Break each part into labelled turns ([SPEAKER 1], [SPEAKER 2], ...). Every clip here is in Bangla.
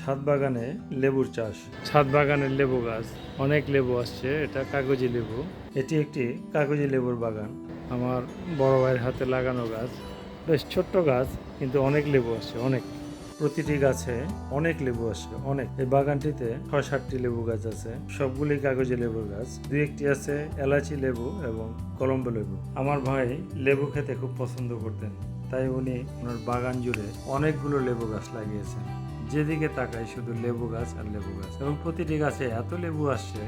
[SPEAKER 1] ছাদ বাগানে লেবুর চাষ। ছাদ বাগানের লেবু গাছ অনেক লেবু আসছে এটা কাগজি লেবু। এটি একটি কাগজি লেবুর বাগান। আমার বড় ভাইয়ের হাতে লাগানো গাছ বেশ ছোট্ট গাছ কিন্তু অনেক লেবু আসছে অনেক। প্রতিটি গাছে অনেক লেবু আসছে অনেক। এই বাগানটিতে ছয় সাতটি লেবু গাছ আছে সবগুলি কাগজি লেবুর গাছ। দুই একটি আছে এলাচি লেবু এবং কলম্বো লেবু। আমার ভাই লেবু খেতে খুব পছন্দ করতেন তাই উনি ওনার বাগান জুড়ে অনেকগুলো লেবু গাছ লাগিয়েছেন। যেদিকে তাকাই শুধু লেবু গাছ আর লেবু গাছ। এবং প্রতিটি গাছে এত লেবু আসছে,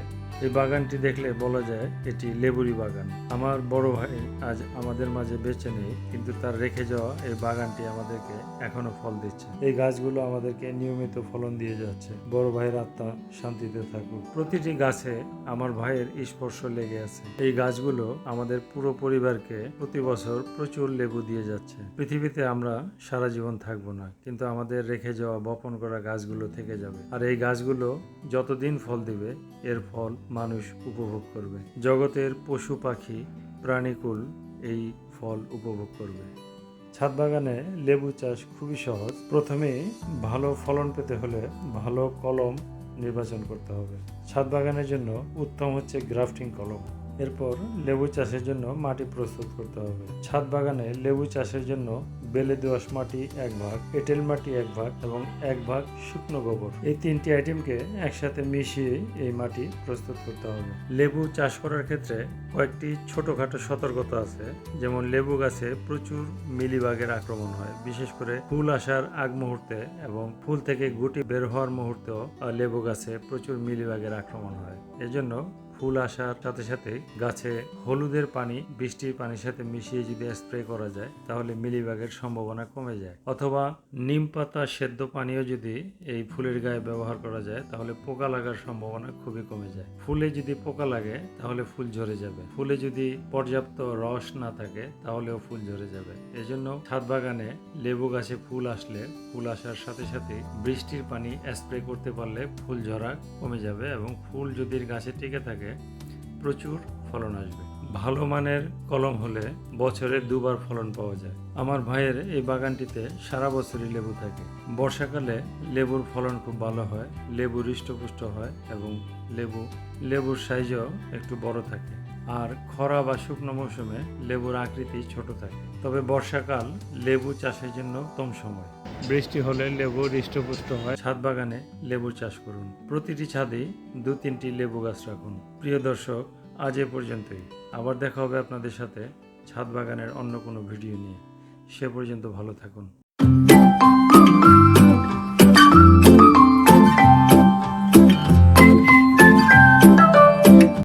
[SPEAKER 1] এই বাগানটি দেখলে বলা যায় এটি লেবুরি বাগান। আমার বড় ভাই আজ আমাদের মাঝে বেঁচে নেই, কিন্তু তার রেখে যাওয়া এই বাগানটি আমাদেরকে এখনও ফল দিচ্ছে। এই গাছগুলো আমাদেরকে নিয়মিত ফলন দিয়ে যাচ্ছে। বড় ভাইয়ের আত্মা শান্তিতে থাকুক। প্রতিটি গাছে আমার ভাইয়ের স্পর্শ লেগে আছে। এই গাছগুলো আমাদের পুরো পরিবারকে প্রতি বছর প্রচুর লেবু দিয়ে যাচ্ছে। পৃথিবীতে আমরা সারা জীবন থাকব না, কিন্তু আমাদের রেখে যাওয়া বপন করা গাছগুলো থেকে যাবে। আর এই গাছগুলো যতদিন ফল দিবে, এর ফল মানুষ উপভোগ করবে। জগতের পশু পাখি, প্রাণীকুল এই ফল উপভোগ করবে। ছাদ বাগানে লেবু চাষ খুবই সহজ। প্রথমে ভালো ফলন পেতে হলে ভালো কলম নির্বাচন করতে হবে। ছাদ বাগানের জন্য উত্তম হচ্ছে গ্রাফটিং কলম। এরপর লেবু চাষের জন্য মাটি প্রস্তুত করতে হবে। ছাদ বাগানে লেবু চাষের জন্য বেলে দোআঁশ মাটি এক ভাগ, এঁটেল মাটি এক ভাগ এবং এক ভাগ শুকনো গোবর। এই তিনটি আইটেমকে একসাথে মিশিয়ে এই মাটি প্রস্তুত করতে হবে। লেবু চাষ করার ক্ষেত্রে কয়েকটি ছোটখাটো সতর্কতা আছে, যেমন লেবু গাছে প্রচুর মিলিবাগের আক্রমণ হয়, বিশেষ করে ফুল আসার আগ মুহূর্তে এবং ফুল থেকে গুটি বের হওয়ার মুহূর্তেও লেবু গাছে প্রচুর মিলিবাগের আক্রমণ হয়। এজন্য ফুল আসার সাথে সাথে গাছে হলুদের পানি, বৃষ্টির পানির সাথে মিশিয়ে যদি স্প্রে করা যায়, তাহলে মিলিবাগের সম্ভাবনা কমে যায়। অথবা নিম পাতা সেদ্ধ পানীয় যদি এই ফুলের গায়ে ব্যবহার করা যায়, তাহলে পোকা লাগার সম্ভাবনা খুবই কমে যায়। ফুলে যদি পোকা লাগে, তাহলে ফুল ঝরে যাবে। ফুলে যদি পর্যাপ্ত রস না থাকে, তাহলেও ফুল ঝরে যাবে। এজন্য ছাদ বাগানে লেবু গাছে ফুল আসলে, ফুল আসার সাথে সাথে বৃষ্টির পানি স্প্রে করতে পারলে ফুল ঝরা কমে যাবে এবং ফুল যদি গাছে টিকে থাকে প্রচুর ফলন আসবে। ভালো মানের কলম হলে বছরে দুবার ফলন পাওয়া যায়। আমার ভাইয়ের এই বাগানটিতে সারা বছরই লেবু থাকে। বর্ষাকালে লেবুর ফলন খুব ভালো হয়, লেবু হৃষ্টপুষ্ট হয় এবং লেবু, লেবুর সাইজও একটু বড় থাকে। আর খরা বা শুকনো মৌসুমে লেবুর আকৃতি ছোট থাকে। তবে বর্ষাকাল লেবু চাষের জন্য উত্তম সময়। বৃষ্টি হলে লেবু হৃষ্টপুষ্ট হয়। ছাদ বাগানে লেবুর চাষ করুন। প্রতিটি ছাদেই দু তিনটি লেবু গাছ রাখুন। প্রিয় দর্শক, আজ এ পর্যন্তই। আবার দেখা হবে আপনাদের সাথে ছাদ বাগানের অন্য কোনো ভিডিও নিয়ে। সে পর্যন্ত ভালো থাকুন।